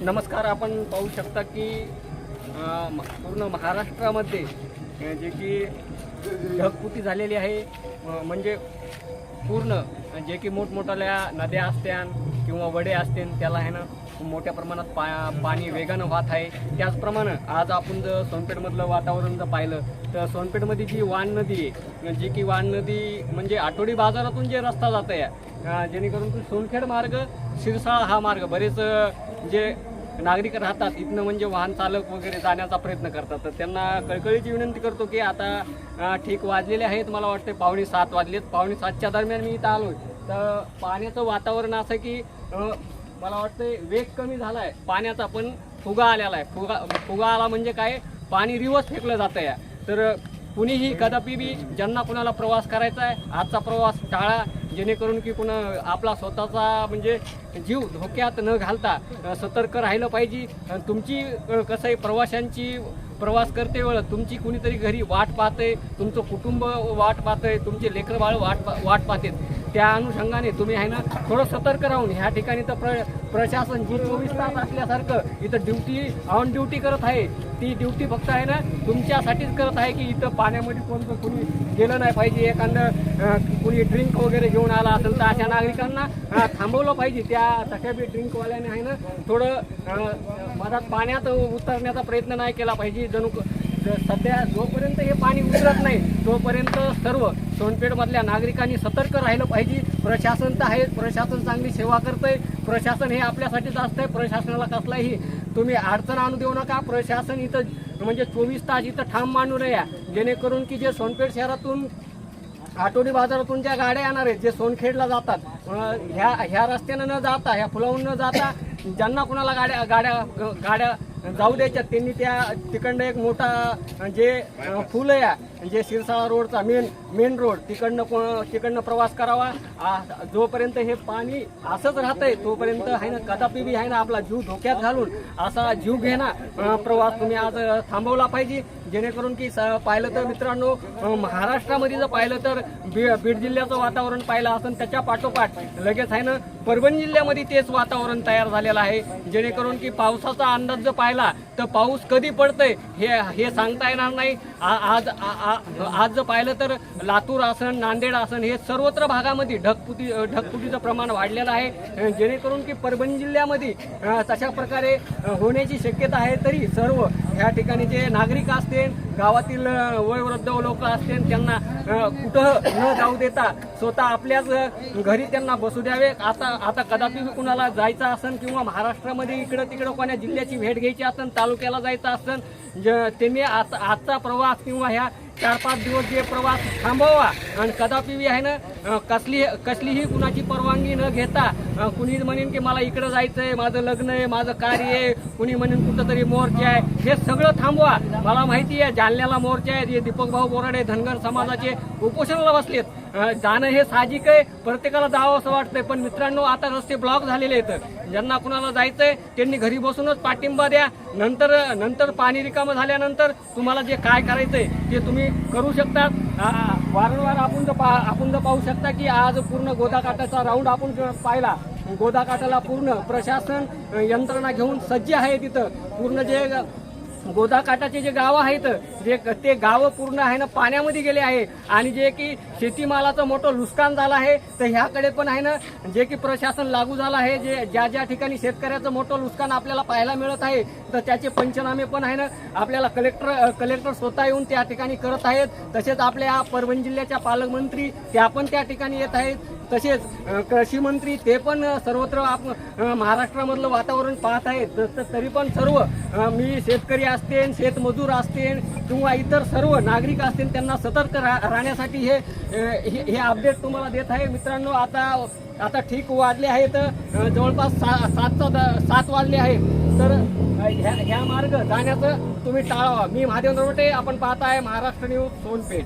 नमस्कार आपण पाहू शकता की म- पूर्ण महाराष्ट्रामध्ये जे की ढगफुटी झालेली आहे. म्हणजे पूर्ण जे की मोठमोठ्या नद्या असत्या किंवा वडे असतील त्याला आहे ना मोठ्या प्रमाणात पा पाणी वेगानं वाहत आहे. त्याचप्रमाणे आज आपण जर सोनपेठमधलं वातावरण जर पाहिलं तर सोनपेठमध्ये जी वाण नदी आहे जी की वाण नदी म्हणजे आठवडी बाजारातून जे रस्ता जात आहे जेणेकरून सोनखेड मार्ग शिरसाळ हा मार्ग बरेच जे नागरिक राहतात इथनं म्हणजे वाहन चालक वगैरे जाण्याचा प्रयत्न करतात. तर त्यांना कळकळीची विनंती करतो की आता ठीक वाजलेले आहेत मला वाटते पावणे सात वाजलेत. पावणे सातच्या दरम्यान मी इथं आलो तर पाण्याचं वातावरण असं की मला वाटतं वेग कमी झाला आहे पाण्याचा पण फुगा आलेला आहे. फुगा फुगा आला म्हणजे काय? पाणी रिवर्स फेकलं जातं या तर कुणीही कदापि बी ज्यांना कुणाला प्रवास करायचा आहे आजचा प्रवास टाळा. जेणेकरून की पुन्हा आपला स्वतःचा म्हणजे जीव धोक्यात न घालता सतर्क राहिलं पाहिजे. तुमची कसं आहे प्रवाशांची प्रवास करते वेळ तुमची कुणीतरी घरी वाट पाहते तुमचं कुटुंब वाट पाहतंय तुमचे लेकर बाळ वाट पा- वाट पाहते त्या अनुषंगाने तुम्ही आहे ना थोडं सतर्क राहून ह्या ठिकाणी तर प्र प्रशासन जी चोवीस तास असल्यासारखं इथं ड्युटी ऑन ड्युटी करत आहे. ती ड्युटी फक्त आहे ना तुमच्यासाठीच करत आहे की इथं पाण्यामध्ये कोणतं कुणी गेलं नाही पाहिजे एखादं कुणी ड्रिंक वगैरे घेऊन आला असेल तर अशा नागरिकांना थांबवलं पाहिजे. त्या तशा बी ड्रिंकवाल्याने आहे ना थोडं मधात पाण्यात उतरण्याचा प्रयत्न नाही केला पाहिजे. जणू सध्या जोपर्यंत हे पाणी उतरत नाही तोपर्यंत सर्व सोनपेठमधल्या नागरिकांनी सतर्क राहिलं पाहिजे. प्रशासन तर आहे प्रशासन चांगली सेवा करतंय. प्रशासन हे आपल्यासाठीच असतंय प्रशासनाला कसलाही तुम्ही अडचण आणू देऊ नका. प्रशासन इथं म्हणजे चोवीस तास इथं ठाम मांडू नये. जेणेकरून की जे सोनपेठ शहरातून आठवडी बाजारातून ज्या गाड्या येणार आहेत जे सोनखेडला जातात ह्या ह्या रस्त्यानं न जाता ह्या फुलावून न जाता ज्यांना कुणाला गाड्या गाड्या गाड्या जाऊ द्यायच्या त्यांनी त्या तिकडनं एक मोठा जे फुल आहे म्हणजे जे शिरसाळा रोडचा मेन मेन रोड तिकडनं को- तिकडनं प्रवास करावा. आ- जोपर्यंत हे पाणी असंच राहतंय तोपर्यंत आहे ना कदापि बी आहे ना आपला जीव धोक्यात घालून असा जीव घेणा प्रवास तुम्ही आज थांबवला पाहिजे. जेणेकरून की स- पाहिलं तर मित्रांनो महाराष्ट्रामध्ये जर पाहिलं तर बी- बीड जिल्ह्याचं वातावरण पाहिलं असेल त्याच्या पाठोपाठ लगेच आहे ना परभणी जिल्ह्यामध्ये तेच वातावरण तयार झालेलं आहे. जेणेकरून की पावसाचा अंदाज जर पाहिला तर पाऊस कधी पडतंय हे हे सांगता येणार नाही. आज आ- आज जर पाहिलं तर लातूर आसन नांदेड आसन हे सर्वत्र भागामध्ये ढकपुटी ढकपुटीचं प्रमाण वाढलेलं आहे. जेणेकरून की परभणी जिल्ह्यामध्ये तशा प्रकारे होण्याची शक्यता आहे तरी सर्व ह्या ठिकाणी जे नागरिक असतील गावातील वयोवृद्ध लोक असतील त्यांना कुठं न जाऊ देता स्वतः आपल्याच घरी त्यांना बसू द्यावे. आता आता कदापि कुणाला जायचं असेल किंवा महाराष्ट्रामध्ये इकडं तिकडं कोण्या जिल्ह्याची भेट घ्यायची असेल तालुक्याला जायचं असेल ज- त्यांनी आता आजचा प्रवास किंवा ह्या चार पाच दिवस जे प्रवास थांबवा आणि कदापि आहे ना कसली कसलीही कुणाची परवानगी न घेता कुणी म्हणेन की मला इकडं जायचंय माझं लग्न आहे माझं कार्य आहे कुणी म्हणेन कुठंतरी मोर्चा आहे. हे सगळं थांबवा. मला माहिती आहे जालन्याला मोर्चा आहे हे दीपक भाऊ बोराडे धनगर समाजाचे उपोषणाला बसलेत. जाणं हे साहजिक आहे प्रत्येकाला जावं असं वाटतंय. पण मित्रांनो आता रस्ते ब्लॉक झालेले आहेत. ज्यांना कुणाला जायचंय त्यांनी घरी बसूनच पाठिंबा द्या. नंतर नंतर पाणी रिकामं झाल्यानंतर तुम्हाला जे काय करायचंय ते तुम्ही करू शकतात. वारंवार आपण पा आपण जर पाहू शकता की आज पूर्ण गोदाकाठाचा राऊंड आपण पाहिला गोदाकाठाला पूर्ण प्रशासन यंत्रणा घेऊन सज्ज आहे तिथं. पूर्ण जे गोदाकाठाचे जे गावं आहेत जे ते गावं पूर्ण आहे ना पाण्यामध्ये गेले आहे. आणि जे की शेतीमालाचं मोठं नुकसान झालं आहे तर ह्याकडे पण आहे ना जे की प्रशासन लागू झालं आहे जे ज्या ज्या ठिकाणी शेतकऱ्याचं मोठं नुकसान आपल्याला पाहायला मिळत आहे तर त्याचे पंचनामे पण आहे ना आपल्याला कलेक्टर कलेक्टर स्वतः येऊन त्या ठिकाणी करत आहेत. तसेच आपल्या परभणी जिल्ह्याच्या पालकमंत्री त्या पण त्या ठिकाणी येत आहेत. तसेच कृषी मंत्री ते पण सर्वत्र आप महाराष्ट्रामधलं वातावरण पाहत आहेत. तरी पण सर्व मी शेतकरी असतेन शेतमजूर असते किंवा इतर सर्व नागरिक असतील त्यांना सतर्क रा- राहण्यासाठी हे हे हे अपडेट तुम्हाला देत आहे. मित्रांनो आता आता ठीक वाढले आहेत. जवळपास सा सातचा द- सात वाजले आहे. तर ह्या ह्या मार्ग जाण्याचं तुम्ही टाळावा. मी महादेव नरोटे आपण पाहताय महाराष्ट्र न्यूज सोनपेठ.